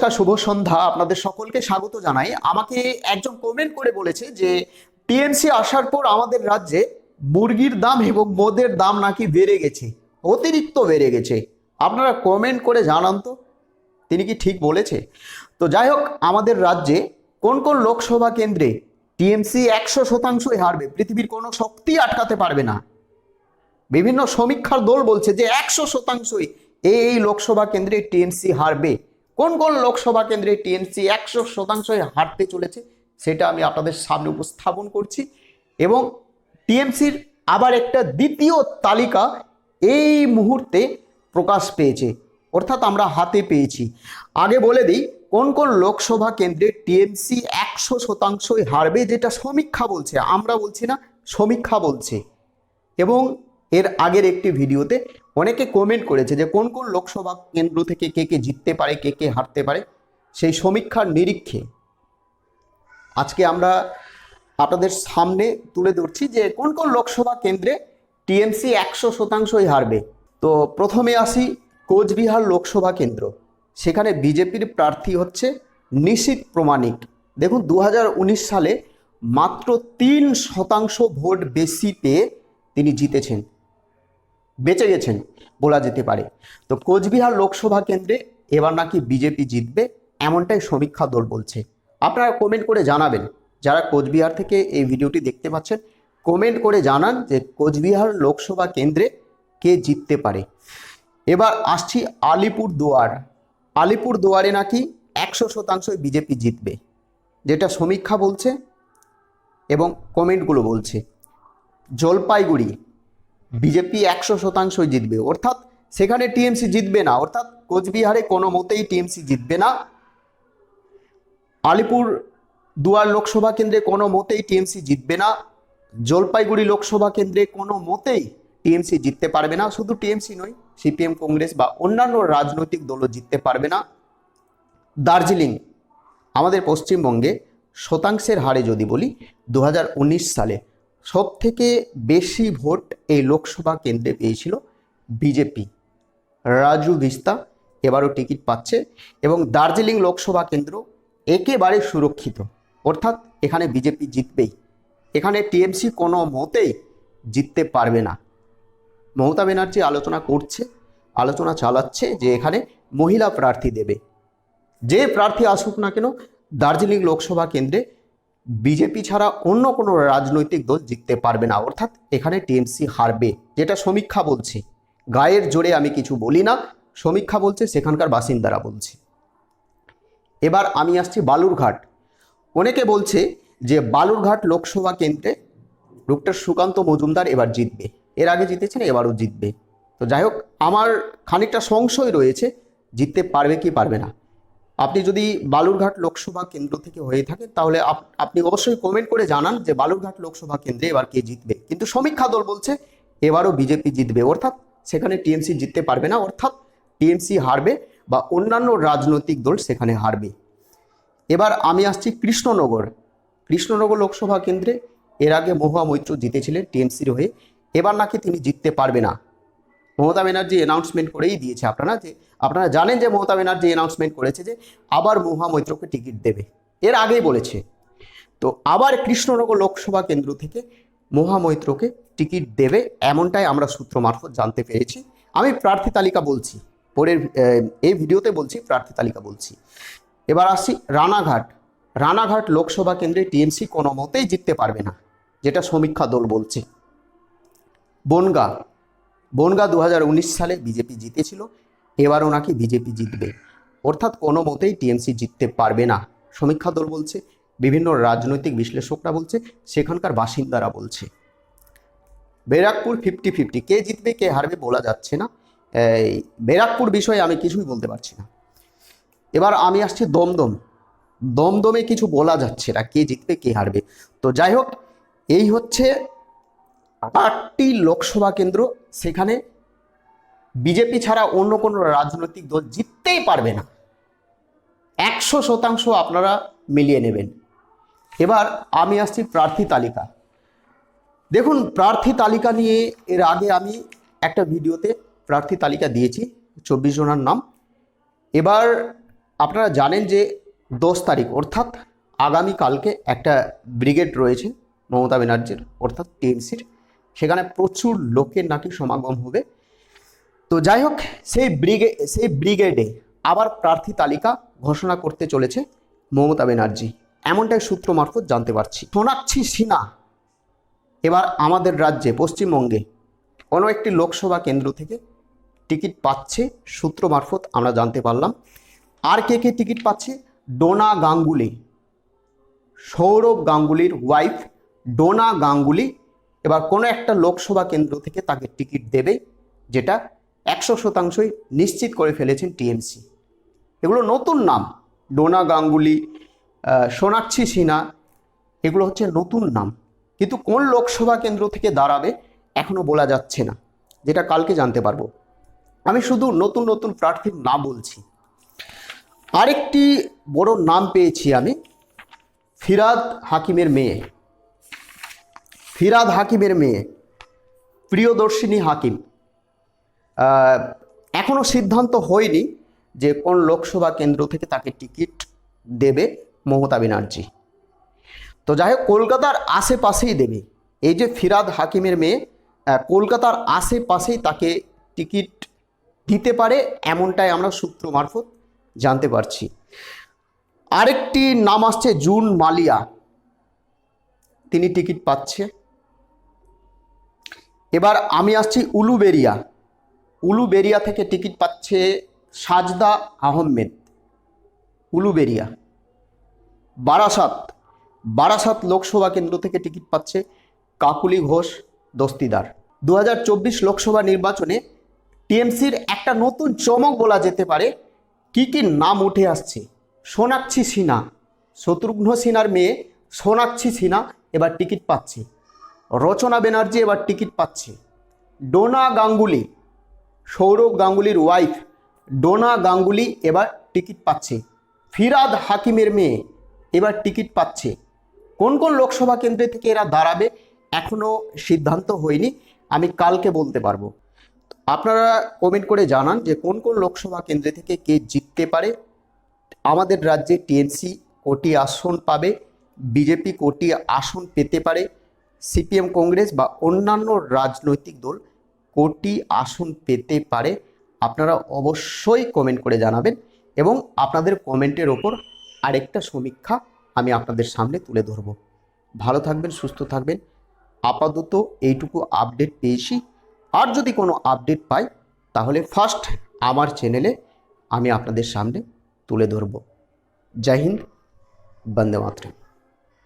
নমস্কার, শুভ সন্ধ্যা। আপনাদের সকলকে স্বাগত জানাই। আমাকে একজন কমেন্ট করে বলেছে যে টিএমসি আসার পর আমাদের রাজ্যে মুরগির দাম এবং মদের দাম নাকি বেড়ে গেছে, অতিরিক্ত বেড়ে গেছে। আপনারা কমেন্ট করে জানান তো, তিনি কি ঠিক বলেছে? তো যাই হোক, আমাদের রাজ্যে কোন কোন লোকসভা কেন্দ্রে টিএমসি একশো শতাংশই হারবে, পৃথিবীর কোনো শক্তি আটকাতে পারবে না। বিভিন্ন সমীক্ষার দল বলছে যে, একশো শতাংশই এই লোকসভা কেন্দ্রে টিএমসি হারবে। কোন কোন লোকসভা কেন্দ্রে টিএমসি একশো শতাংশই হারতে চলেছে, সেটা আমি আপনাদের সামনে উপস্থাপন করছি। এবং টিএমসির আবার একটা দ্বিতীয় তালিকা এই মুহূর্তে প্রকাশ পেয়েছে, অর্থাৎ আমরা হাতে পেয়েছি। আগে বলে দিই, কোন কোন লোকসভা কেন্দ্রে টিএমসি একশো শতাংশই হারবে, যেটা সমীক্ষা বলছে, আমরা বলছি না, সমীক্ষা বলছে। এবং এর আগের একটি ভিডিওতে অনেকে কমেন্ট করেছে যে কোন কোন লোকসভা কেন্দ্র থেকে কে কে জিততে পারে, কে কে হারতে পারে, সেই সমীক্ষার নিরীক্ষে আজকে আমরা আপনাদের সামনে তুলে ধরছি যে কোন কোন লোকসভা কেন্দ্রে টিএমসি একশো শতাংশই হারবে। তো প্রথমে আসি কোচবিহার লোকসভা কেন্দ্র। সেখানে বিজেপির প্রার্থী হচ্ছে নিশীত প্রমাণিক। দেখুন দু হাজার উনিশ সালে মাত্র তিন শতাংশ ভোট বেশি পেয়ে তিনি জিতেছেন। বেঁচে গেছেন বলা যেতে পারে। তো কোচবিহার লোকসভা কেন্দ্রে এবার নাকি বিজেপি জিতবে এমনটাই সমীক্ষা দল বলছে। আপনারা কমেন্ট করে জানাবেন। যারা কোচবিহার থেকে এই ভিডিওটি দেখতে পাচ্ছেন কমেন্ট করে জানান যে কোচবিহার লোকসভা কেন্দ্রে কে জিততে পারে। এবার আসছি আলিপুর দুয়ার আলিপুর দুয়ারে নাকি একশো শতাংশই বিজেপি জিতবে, যেটা সমীক্ষা বলছে এবং কমেন্টগুলো বলছে। জলপাইগুড়ি বিজেপি একশো শতাংশই জিতবে। অর্থাৎ সেখানে টিএমসি জিতবে না। অর্থাৎ কোচবিহারে কোনো মতেই টিএমসি জিতবে না। আলিপুর দুয়ার লোকসভা কেন্দ্রে কোনো মতেই টিএমসি জিতবে না। জলপাইগুড়ি লোকসভা কেন্দ্রে কোনো মতেই টিএমসি জিততে পারবে না। শুধু টিএমসি নয়, সিপিএম, কংগ্রেস বা অন্যান্য রাজনৈতিক দলও জিততে পারবে না। দার্জিলিং, আমাদের পশ্চিমবঙ্গে শতাংশের হারে যদি বলি দু হাজার উনিশ সালে সব থেকে বেশি ভোট এই লোকসভা কেন্দ্রে পেয়েছিল বিজেপি। রাজু ভিস্তা এবারও টিকিট পাচ্ছে এবং দার্জিলিং লোকসভা কেন্দ্র একেবারে সুরক্ষিত। অর্থাৎ এখানে বিজেপি জিতবেই। এখানে টিএমসি কোনো মতেই জিততে পারবে না। মমতা ব্যানার্জি আলোচনা করছে, আলোচনা চালাচ্ছে যে এখানে মহিলা প্রার্থী দেবে। যে প্রার্থী আসুক না কেন, দার্জিলিং লোকসভা কেন্দ্রে বিজেপি ছাড়া অন্য কোনো রাজনৈতিক দল জিততে পারবে না। অর্থাৎ এখানে টিএমসি হারবে, যেটা সমীক্ষা বলছে। গায়ের জোরে আমি কিছু বলি না, সমীক্ষা বলছে, সেখানকার বাসিন্দারা বলছে। এবার আমি আসছি বালুরঘাট। অনেকে বলছে যে বালুরঘাট লোকসভা কেন্দ্রে ডক্টর সুকান্ত মজুমদার এবার জিতবে। এর আগে জিতেছেন, এবারও জিতবে। তো যাই হোক, আমার খানিকটা সংশয় রয়েছে, জিততে পারবে কি পারবে না। আপনি যদি বালুরঘাট লোকসভা কেন্দ্র থেকে হয়ে থাকেন, তাহলে আপ- আপনি অবশ্যই কমেন্ট করে জানান যে বালুরঘাট লোকসভা কেন্দ্রে এবার কে জিতবে। কিন্তু সমীক্ষা দল বলছে এবারও বিজেপি জিতবে, অর্থাৎ সেখানে টিএমসি জিততে পারবে না, অর্থাৎ টিএমসি হারবে বা অন্যান্য রাজনৈতিক দল সেখানে হারবে। এবার আমি আসছি কৃষ্ণনগর। কৃষ্ণনগর লোকসভা কেন্দ্রে এর আগে মহুয়া মৈত্র জিতেছিলেন টিএমসির হয়ে, এবার নাকি তিনি জিততে পারবে না। মমতা ব্যানার্জি অ্যানাউন্সমেন্ট করেই দিয়েছে আপনারা যে, আপনারা জানেন যে মমতা ব্যানার্জি অ্যানাউন্সমেন্ট করেছে যে, আবার মহুয়া মৈত্রকে টিকিট দেবে। এর আগেই বলেছে। তো আবার কৃষ্ণনগর লোকসভা কেন্দ্র থেকে মহা মৈত্রকে টিকিট দেবে এমনটাই আমরা সূত্র মারফত জানতে পেরেছি। আমি প্রার্থী তালিকা বলছি। পরের এই ভিডিওতে বলছি, প্রার্থী তালিকা বলছি। এবার আসছি রানাঘাট। রানাঘাট লোকসভা কেন্দ্রে টিএমসি কোনো মতেই জিততে পারবে না, যেটা সমীক্ষা দল বলছে। বনগা। বনগা দু হাজার উনিশ সালে বিজেপি জিতেছিল, এবারও নাকি বিজেপি জিতবে। অর্থাৎ কোনো মতেই টিএমসি জিততে পারবে না। সমীক্ষা দল বলছে, বিভিন্ন রাজনৈতিক বিশ্লেষকরা বলছে, সেখানকার বাসিন্দারা বলছে। ব্যারাকপুর ফিফটি ফিফটি কে জিতবে, কে হারবে বলা যাচ্ছে না। এই ব্যারাকপুর বিষয়ে আমি কিছুই বলতে পারছি না। এবার আমি আসছি দমদম। দমদমে কিছু বলা যাচ্ছে না, কে জিতবে, কে হারবে। তো যাই হোক, এই হচ্ছে আটটি লোকসভা কেন্দ্র সেখানে বিজেপি ছাড়া অন্য কোনো রাজনৈতিক দল জিততেই পারবে না। একশো শতাংশ আপনারা মিলিয়ে নেবেন। এবার আমি আসছি প্রার্থী তালিকা। দেখুন, প্রার্থী তালিকা নিয়ে এর আগে আমি একটা ভিডিওতে প্রার্থী তালিকা দিয়েছি, চব্বিশ জনের নাম। এবার আপনারা জানেন যে দশ তারিখ, অর্থাৎ আগামীকালকে একটা ব্রিগেড রয়েছে মমতা ব্যানার্জির, অর্থাৎ টিএমসির। সেখানে প্রচুর লোকের নাকি সমাগম হবে। তো যাই হোক, সেই ব্রিগে সেই ব্রিগেডে আবার প্রার্থী তালিকা ঘোষণা করতে চলেছে মমতা ব্যানার্জি। এমনটাই সূত্র মারফত জানতে পারছি। সোনাক্ষী সিনহা এবার আমাদের রাজ্যে, পশ্চিমবঙ্গে কোনো একটি লোকসভা কেন্দ্র থেকে টিকিট পাচ্ছে সূত্র মারফত আমরা জানতে পারলাম। আর কে কে টিকিট পাচ্ছে? ডোনা গাঙ্গুলি। সৌরভ গাঙ্গুলির ওয়াইফ ডোনা গাঙ্গুলি এবার কোনো একটা লোকসভা কেন্দ্র থেকে তাকে টিকিট দেবে, যেটা একশো শতাংশই নিশ্চিত করে ফেলেছেন টিএমসি। এগুলো নতুন নাম, ডোনা গাঙ্গুলি সোনাক্ষী সিনহা, এগুলো হচ্ছে নতুন নাম। কিন্তু কোন লোকসভা কেন্দ্র থেকে দাঁড়াবে এখনও বলা যাচ্ছে না, যেটা কালকে জানতে পারব। আমি শুধু নতুন নতুন প্রার্থীর নাম বলছি। আরেকটি বড় নাম পেয়েছি আমি, ফিরাদ হাকিমের মেয়ে। ফিরাদ হাকিমের মেয়ে প্রিয়দর্শিনী হাকিম। আহ, এখনও সিদ্ধান্ত হয়নি যে কোন লোকসভা কেন্দ্র থেকে তাকে টিকিট দেবে মমতা ব্যানার্জি। তো যাই হোক কলকাতার আশেপাশেই দেবে। এই যে ফিরাদ হাকিমের মেয়ে কলকাতার আশেপাশেই তাকে টিকিট দিতে পারে এমনটাই আমরা সূত্র মারফত জানতে পারছি। আরেকটি নাম আসছে জুন মালিয়া। তিনি টিকিট পাচ্ছে। এবার আমি আসছি উলুবেরিয়া। উলুবেরিয়া থেকে টিকিট পাচ্ছে সাজদা আহমেদ। উলুবেরিয়া। বারাসাত। বারাসাত লোকসভা কেন্দ্র থেকে টিকিট পাচ্ছে কাকুলি ঘোষ, দস্তিদার। দু হাজার চব্বিশ লোকসভা নির্বাচনে টিএমসির একটা নতুন চমক বলা যেতে পারে, কি কি নাম উঠে আসছে? সোনাক্ষী সিনহা। শত্রুঘ্ন সিনহার মেয়ে সোনাক্ষী সিনহা এবার টিকিট পাচ্ছে। রচনা ব্যানার্জি এবার টিকিট পাচ্ছে। ডোনা গাঙ্গুলি, সৌরভ গাঙ্গুলির ওয়াইফ ডোনা গাঙ্গুলি এবার টিকিট পাচ্ছে। ফিরাদ হাকিমের মেয়ে এবার টিকিট পাচ্ছে। কোন কোন লোকসভা কেন্দ্রে থেকে এরা দাঁড়াবে এখনও সিদ্ধান্ত হয়নি, আমি কালকে বলতে পারব। আপনারা কমেন্ট করে জানান যে কোন কোন লোকসভা কেন্দ্রে থেকে কে জিততে পারে। আমাদের রাজ্যে টিএমসি কোটি আসন পাবে, বিজেপি কোটি আসন পেতে পারে। সিপিএম কংগ্রেস বা অন্যান্য রাজনৈতিক দল কোটি আসন পেতে পারে, আপনারা অবশ্যই কমেন্ট করে জানাবেন এবং আপনাদের কমেন্টের ওপর আরেকটা সমীক্ষা আমি আপনাদের সামনে তুলে ধরব। ভালো থাকবেন, সুস্থ থাকবেন। আপাতত এইটুকু আপডেট পেয়েছি। আর যদি কোনো আপডেট পাই, তাহলে ফার্স্ট আমার চ্যানেলে আমি আপনাদের সামনে তুলে ধরব। জয় হিন্দ, বন্দে মাতরম।